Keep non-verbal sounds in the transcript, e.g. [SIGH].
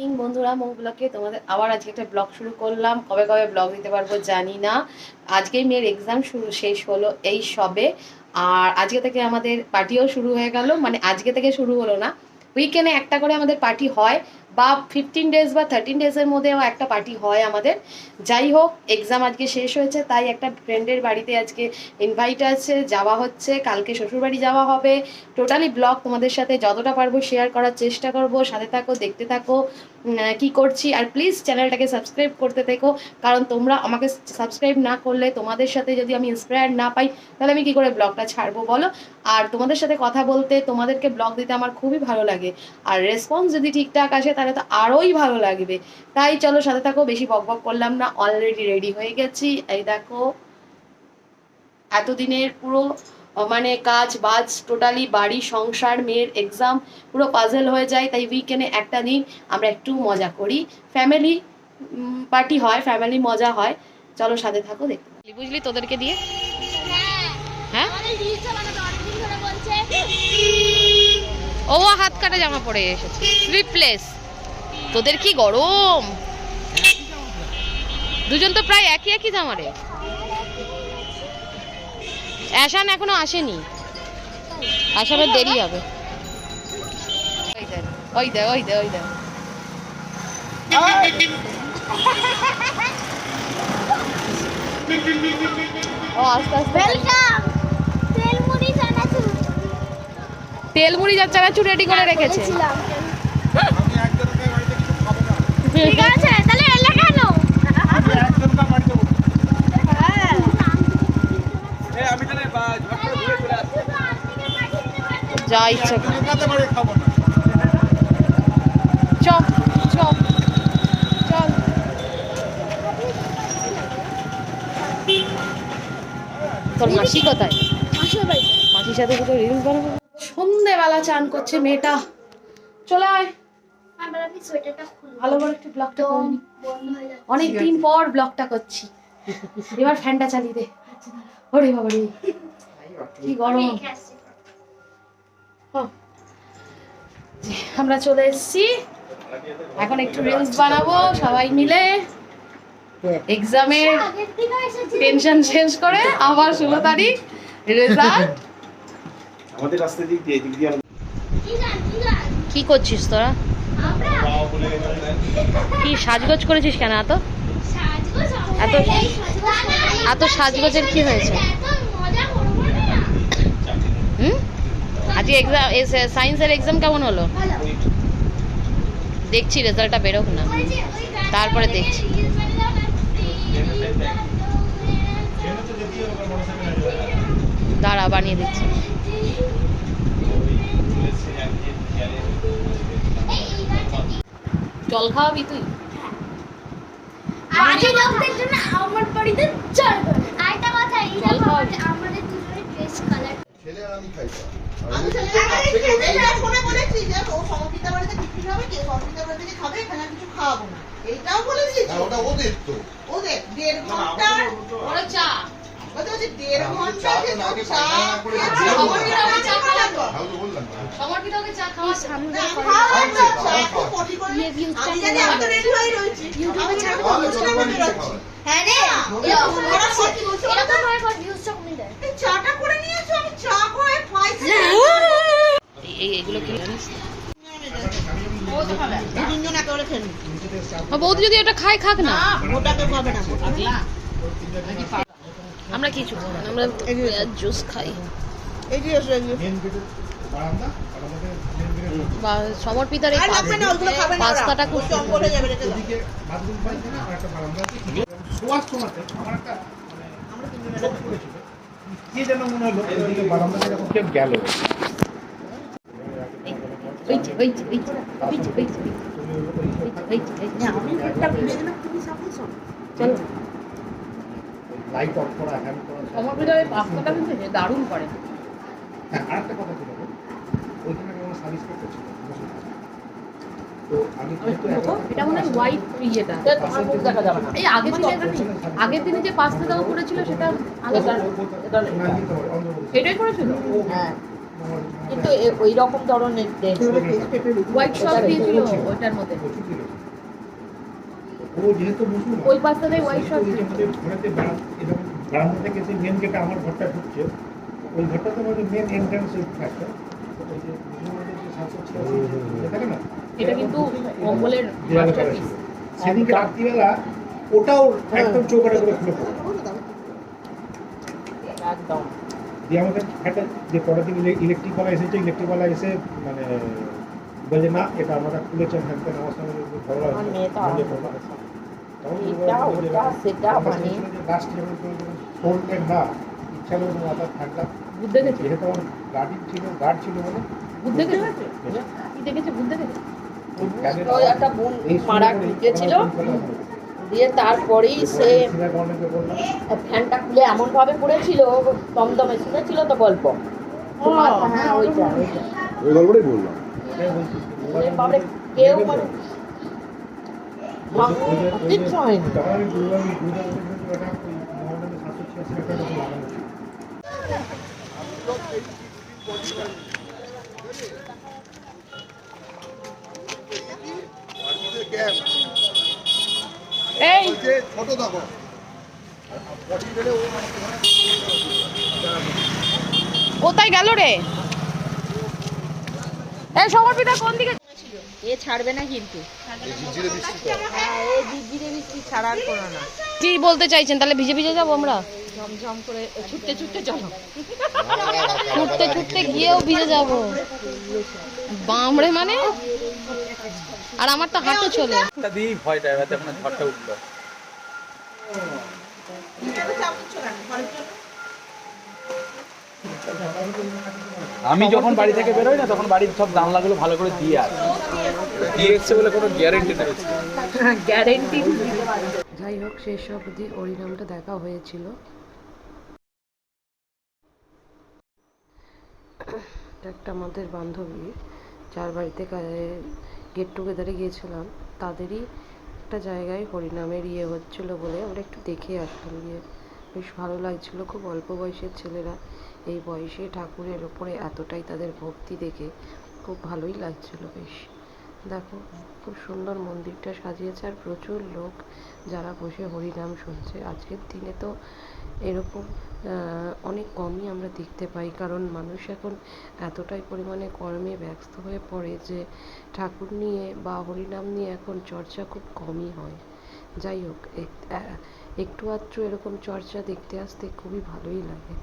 Evening বন্ধুরা। মৌ ব্লগে তোমাদের আবার আজকে একটা ব্লগ শুরু করলাম। কবে কবে ব্লগ দিতে পারব জানি না। আজকেই মেয়ের এক্সাম শুরু শেষ হলো এই সবে। আর আজকে থেকে আমাদের পার্টিও শুরু হয়ে গেল। মানে আজকে থেকে শুরু হলো না। উইকেন্ডে একটা করে আমাদের পার্টি হয়। বা ফিফটিন ডেজ বা থার্টিন ডেজের মধ্যেও একটা পার্টি হয় আমাদের। যাই হোক এক্সাম আজকে শেষ হয়েছে, তাই একটা ফ্রেন্ডের বাড়িতে আজকে ইনভাইট আছে, যাওয়া হচ্ছে, কালকে শ্বশুরবাড়ি যাওয়া হবে। টোটালি ব্লগ তোমাদের সাথে যতটা পারব শেয়ার করার চেষ্টা করব, সাথে থাকো, দেখতে থাকো কি করছি। আর প্লিজ চ্যানেলটাকে সাবস্ক্রাইব করতে থেকো, কারণ তোমরা আমাকে সাবস্ক্রাইব না করলে, তোমাদের সাথে যদি আমি ইন্সপায়ার না পাই, তাহলে আমি কি করে ব্লগটা ছাড়বো বলো? আর তোমাদের সাথে কথা বলতে, তোমাদেরকে ব্লগ দিতে আমার খুবই ভালো লাগে। আর রেসপন্স যদি ঠিকঠাক আসে তাহলে তো আরোই ভালো লাগবে। তাই চলো সাথে থাকো বেশি বক বক করলাম না অলরেডি রেডি হয়ে গেছি। এই দেখো এতদিনের পুরো মানে কাজ বাজ টোটালি বাড়ি সংসার মেয়ের এক্সাম পুরো পাজেল হয়ে যায়। তাই উইকেন্ডে একটা দিন আমরা একটু মজা করি। ফ্যামিলি পার্টি হয় ফ্যামিলি মজা হয়। চলো সাথে থাকো দেখতে। বুঝলি তোদেরকে দিয়ে? হ্যাঁ। ও হাত কাটা জামা পরে এসেছে। স্লিপলেস তোদের কি গরম? দুজন তো প্রায় একই একই জামা রে অ্যাসান এখনও আসেনি। আসামের দেরি হবে। ওই দেখ ওই দেখ ওই দেখ ও আস্তে আস্তে। তেলমুড়ি যা চানাচুর রেডি করে রেখেছে। ঠিক আছে তাহলে এলে কেন? যা ইচ্ছে চপ চপ চল তোর মাসি কোথায়? মাসির সাথে দুটো রিলস বানাবো? সন্ধেবেলা চান করছে মেয়েটা। চলে আয়। আমরা আমি সোয়েটারটা খুলবো। ভালো করে একটু ব্লগটা করে নি। বন্ধ হয়ে যাচ্ছে। অনেক দিন পর ব্লগটা করছি। এবার ফ্যানটা চালিয়ে দে। ওরে বাবা রে কি গরম। আমরা চলে এসেছি। এখন একটু রিলস বানাবো সবাই মিলে। এক্সামের টেনশন শেষ করে আবার ষোলো তারিখ রেজাল্ট আমাদের রাস্তা দিয়ে কি করছিস তোরা? কি সাজগোজ করেছিস কেন এত? এত- এত সাজগোজের কি হয়েছে? হুম? আজকে এক্সাম সায়েন্সের এক্সাম কেমন হলো? দেখছি রেজাল্টটা বেরোক না। তারপরে দেখছি। দাঁড়া বানিয়ে দিচ্ছি। জল খাওয়াবি তুই? বাজে লোকদের জন্য আমার বাড়িতে চল আরেকটা কথা এই জল আমাদের- দুজনের ড্রেস কালার ছেলে আর আমি খাই না। আমি ছেলে- ছেলেরা ফোনে বলেছি যে ও সমর্পিতা বাড়িতে টিফিন হবে কে সমর্পিতা বাড়ি থেকে খাবে এখানে আর কিছু খাওয়াবো না। এইটাও বলে দিয়েছি। ওটা ওদের তো। ওদের দেড় ঘণ্টা ওরে চা। বলতে হচ্ছে দেড় ঘণ্টা চা বৌদি যদি ওটা খায় খাক না। ওটা তো খাবে না। আমরা কিছু আমরা জুস খাই। এই যে এসো, এই যে। বা সমর্পিতার এই। পাস্তাটা খুব মনে গেল। সমর্পিতার এই পাস্তাটা কিন্তু দারুণ করে। হ্যাঁ আরেকটা কথা ছিল ওইখানে আমার সার্ভিস করতে ছিল তো আমি এটা মনে হয় হোয়াইট ইয়েটা। এই আগের দিনে আগের দিনে যে পাস্তা দেওয়া করেছিল সেটা করেছিল? ও কিন্তু ওই রকম ধরনের হোয়াইট সস দিয়েছিল। ওইটার মধ্যে। ও যেহেতু মুসলমান ওই পাস্তাটাই হোয়াইট সস ঘরেতে বারান্দা থেকে যে মেন গেটে আমার ঘরটা ঢুকছে ওই ঘরটা তো আমাদের মেন এন্ট্রান্স থাকে ওই যে মুসলমানদের যে সাতশো ছিয়াশি যে থাকে না এটা কিন্তু দেওয়ালে করা সেদিনকে রাত্রিবেলা ওটাও একদম চৌকাটা করে খুলে পড়ল একদম। দিয়ে আমাদের একটা যে পরের দিন ইলেকট্রিকওয়ালা এসেছে ইলেকট্রিকওয়ালা এসে মানে বলছে না এটা আমরা খুলেছেন হ্যাঁ আমার সঙ্গে এটা, ওটা, সেটা মানে- লাস্ট যখন না ইচ্ছা হলো মাথা ঠান্ডা ভূত দেখেছে? যেহেতু আমার গাড়ি ছিল গার্ড ছিল বলে ভূত দেখেছে? কি দেখেছে। ভূত দেখেছে ওই একটা বোন মারা ঢুকেছিল। দিয়ে তারপরেই সে ফ্যানটা খুলে এমন ভাবে পড়েছিল দমদমে শুনেছিল তো গল্প। হ্যাঁ ওইটা ওইটা। ওই গল্পটাই বললাম বাবারে, কেউ মানে কিচ্ছু হয়নি। যখন আমি দুর্গা- দুর্গা পুজোর জন্য ওটা ওই মহানন্দে সাতশো ছিয়াশি টাকা মতো লাগানো ছিল। এই। ছোট দেখো কোথায় গেল রে? এই সমর্পিতা কোন দিকে? এ ছাড়বে না কিন্তু। কি বলতে চাইছেন? তাহলে ভিজে ভিজে যাব আমরা। ঝমঝম করে ছুটতে ছুটতে চলো। ছুটতে ছুটতে গিয়েও ভিজে যাব। বামড়ে মানে? আর আমার তো হাঁটু চলে। টা দিয়েই ভয়টা এবার যখন ঝড়টা উঠল। আমি যখন বাড়ি থেকে বেরোই না তখন বাড়ির সব জানলাগুলো ভালো করে দিয়ে আসি। দিয়ে এসছে বলে কোনো গ্যারেন্টি নেই। গ্যারেন্টি যাই হোক সেই শেষ অবধি হরিনামটা দেখা হয়েছিল। [COUGHS] একটা আমাদের বান্ধবী, যার বাড়িতে গেট টুগেদারে গিয়েছিলাম, তাদেরই একটা জায়গায় হরিনামের ইয়ে হচ্ছিল বলে আমরা একটু দেখে আসলাম গিয়ে। বেশ ভালো লাগছিল, খুব অল্প বয়সের ছেলেরা। এই বয়সে ঠাকুরের ওপরে এতটাই তাদের ভক্তি দেখে খুব ভালোই লাগছিল বেশ। দেখো, খুব সুন্দর মন্দিরটা সাজিয়েছে আর প্রচুর লোক যারা বসে হরিনাম শুনছে। আজকের দিনে তো এরকম অনেক কমই আমরা দেখতে পাই, কারণ মানুষ এখন এতটাই পরিমাণে কর্মে ব্যস্ত হয়ে পড়ে যে ঠাকুর নিয়ে বা হরিনাম নিয়ে এখন চর্চা খুব কমই হয়। যাই হোক একটু আধটু এরকম চর্চা দেখতে আসতে খুবই ভালোই লাগে।